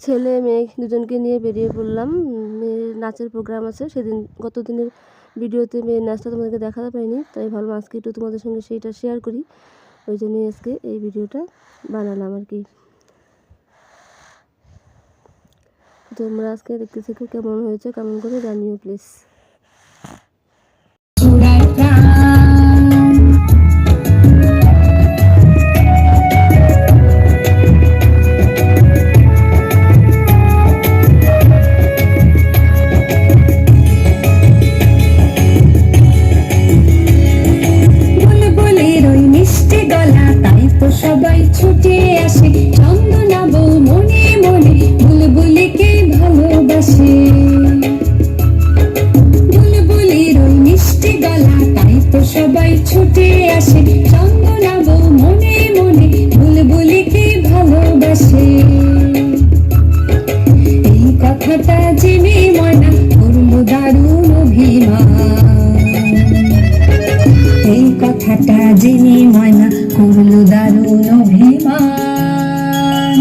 ছেলে, মেয়ে দুজনকে নিয়ে বেরিয়ে পড়লাম। মেয়ের নাচের প্রোগ্রাম আছে। সেদিন গত দিনের ভিডিওতে মেয়ের নাচটা তোমাদেরকে দেখাতে পারিনি, তাই ভাবলাম আজকে একটু তোমাদের সঙ্গে সেইটা শেয়ার করি। ওই জন্যই আজকে এই ভিডিওটা বানালাম আর কি। তোমরা আজকে দেখতে থেকো কেমন হয়েছে, কেমন করে জানিও প্লিজ সবাই ছুটে আসে চন্দনা বউ মনে মনে, বুলবুলিকে ভালোবাসে। বুলবুলির ওই মিষ্টি গলা, তাই তো সবাই ছুটে আসে চন্দনা বউ মনে মনে, বুলবুলিকে ভালোবাসে। এই কথাটা জেনে ময়না, করল দারুণ অভিমান। কথাটা যিনি ময়না করল দারুণ অভিমান।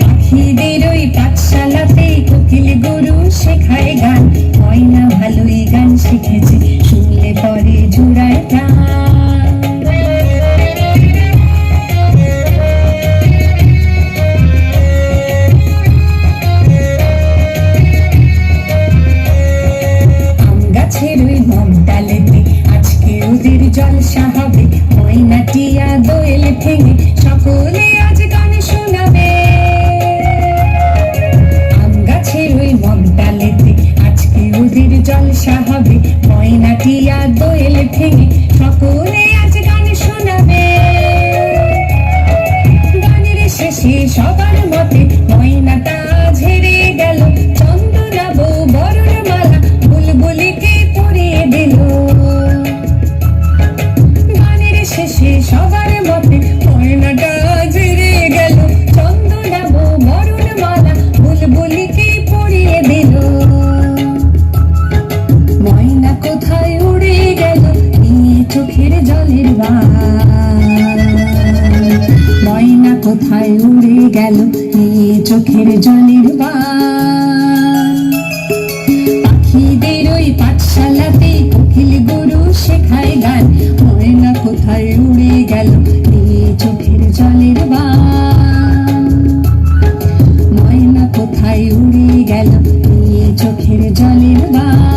পাখিদের ওই পাঠশালাতে কোকিল গরু শেখায় গান। ওদের জলসা হবে ময়না টিয়া দোয়েল ভেঙে সকলে আজ গান শোনাবে। আম গাছের ওই মগ ডালেতে আজকে ওদের জলসা হবে ময়না টিয়া দোয়েল ভেঙে সকলে আজ গান শোনাবে। গানের শেষে সবার মতে, ময়নাটা ঝেড়ে গেল সবার মতে ময়নাটা ঝেড়ে গেল। চন্দনা বউ বরণ মালা বুলবুলিকে পরিয়ে দিল। ময়না কোথায় উড়ে গেল নিয়ে চোখের জলের ময়না কোথায় উড়ে গেল নিয়ে চোখের জলের বান ময়না কোথায় উড়ে গেল এই চোখের জলের বা ময়না কোথায় উড়ে গেল এই চোখের জলের বান।